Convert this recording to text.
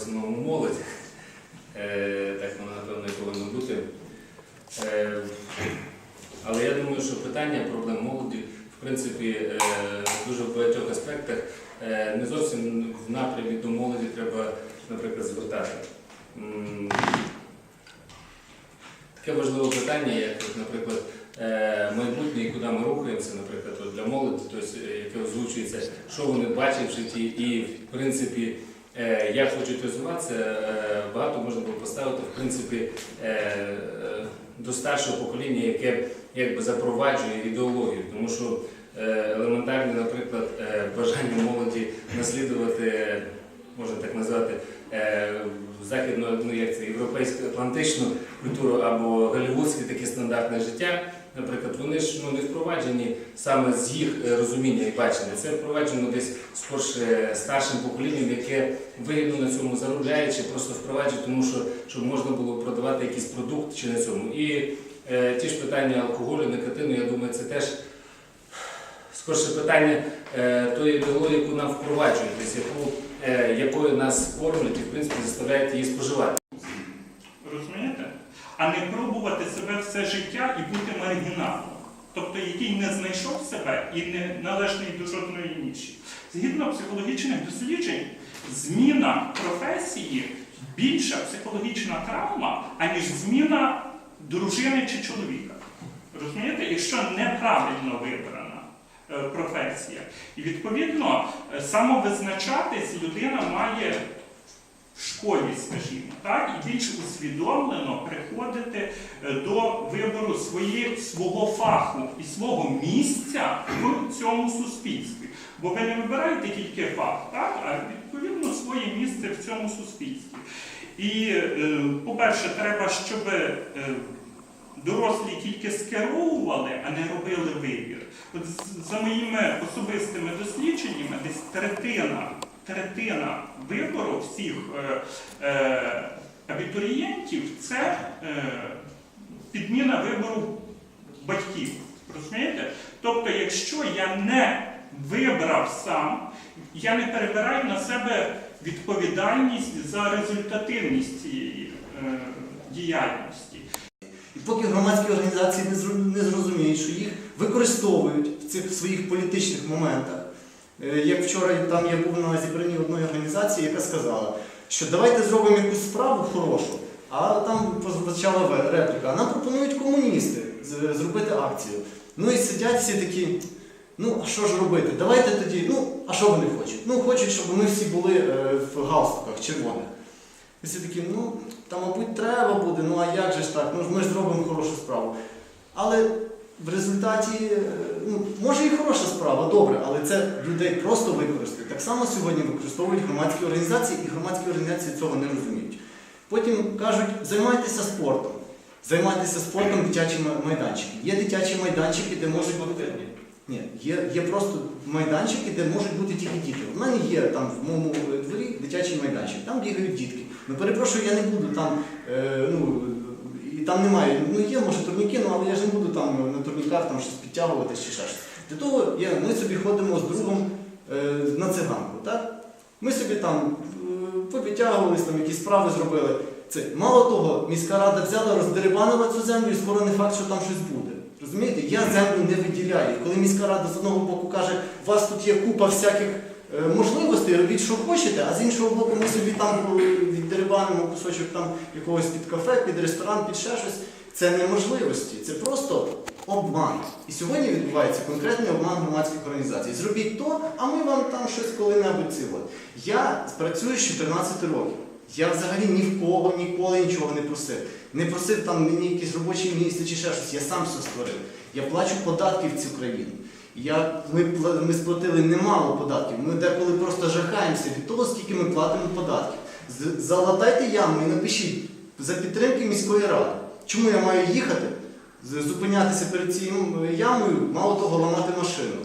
основному молодь. Е, Так воно, напевно, і повинно бути. Е, Але я думаю, що питання проблем молоді, в принципі, е, дуже в багатьох аспектах не зовсім в напрямі до молоді треба, наприклад, звертати. Таке важливе питання, як, наприклад, майбутнє куди ми рухаємося, наприклад, для молоді, тобто, яке озвучується, що вони бачать в житті, і в принципі, як хочуть розвиватися, е, багато можна було поставити в принципі е, е, до старшого покоління, яке якби запроваджує ідеологію, тому що е, елементарне, наприклад, е, бажання молоді наслідувати, можна так назвати, е, західну, ну як це, європейську атлантичну культуру або голівудське таке стандартне життя. Наприклад, вони ж ну, не впроваджені саме з їх е, розуміння і бачення. Це впроваджено десь скорше старшим поколінням, яке вигідно на цьому заробляє, чи просто впроваджує, тому що щоб можна було продавати якийсь продукт чи на цьому. І е, ті ж питання алкоголю, никотину, я думаю, це теж скорше питання е, тої ідеології, яку нам впроваджують, тобто яку, е, якою нас кормлять і в принципі заставляють її споживати. А не пробувати себе все життя і бути маргіналом. Тобто, який не знайшов себе і не належний до жодної ніші. Згідно психологічних досліджень, зміна професії більша психологічна травма, аніж зміна дружини чи чоловіка. Розумієте? Якщо неправильно вибрана е, професія. І відповідно е, самовизначатись людина має школі, скажімо, так, і більш усвідомлено приходити е, до вибору свої, свого фаху і свого місця в цьому суспільстві. Бо ви не вибираєте тільки фах, так, а відповідно своє місце в цьому суспільстві. І, е, по-перше, треба, щоб е, дорослі тільки скеровували, а не робили вибір. От за моїми особистими дослідженнями, десь третина, третина вибору всіх е, е, абітурієнтів це е, підміна вибору батьків. Розумієте? Тобто, якщо я не вибрав сам, я не перебираю на себе відповідальність за результативність цієї діяльності. Поки громадські організації не зрозуміють, що їх використовують в цих своїх політичних моментах. Е, Як вчора там я був на зібранні одної організації, яка сказала, що давайте зробимо якусь справу хорошу, а там прозвучала репліка. А нам пропонують комуністи зробити акцію. Ну і сидять всі такі. Ну, а що ж робити? Давайте тоді. Ну, а що вони хочуть? Ну, хочуть, щоб ми всі були е, в галстуках червоних. І всі такі, ну, та, мабуть, треба буде, ну а як же ж так? Ну ми ж зробимо хорошу справу. Але в результаті, е, ну, може і хороша справа, добре, але це людей просто використають. Так само сьогодні використовують громадські організації, і громадські організації цього не розуміють. Потім кажуть, займайтеся спортом. Займайтеся спортом дитячі майданчики. Є дитячі майданчики, де можуть бути. Ні, є, є просто майданчики, де можуть бути тільки діти. У мене є там в моєму е, дворі дитячий майданчик, там бігають дітки. Ну перепрошую, я не буду там, е, ну, і там немає, ну є, може, турніки, ну, але я ж не буду там на турніках там щось підтягувати чи ще щось. Для того є, ми собі ходимо з другом е, на циганку. Так? Ми собі там е, попідтягувались, там якісь справи зробили. Це, мало того, міська рада взяла, роздерибанила цю землю і скоро не факт, що там щось буде. Розумієте? Я землю не виділяю. Коли міська рада з одного боку каже, у вас тут є купа всяких е, можливостей, робіть, що хочете, а з іншого боку, ми собі там е, віддерибанимо кусочок там якогось під кафе, під ресторан, під ще щось. Це не можливості, це просто обман. І сьогодні відбувається конкретний обман громадських організацій. Зробіть то, а ми вам там щось коли-небудь це. Я працюю з 14 років. Я взагалі ні в кого ніколи нічого не просив. Не просив там мені якесь робоче місце чи ще щось. Я сам все створив. Я плачу податки в цю країну. Я, ми, ми сплатили немало податків. Ми деколи просто жахаємося від того, скільки ми платимо податків. Залатайте яму і напишіть за підтримки міської ради. Чому я маю їхати, зупинятися перед цією ямою, мало того, ламати машину.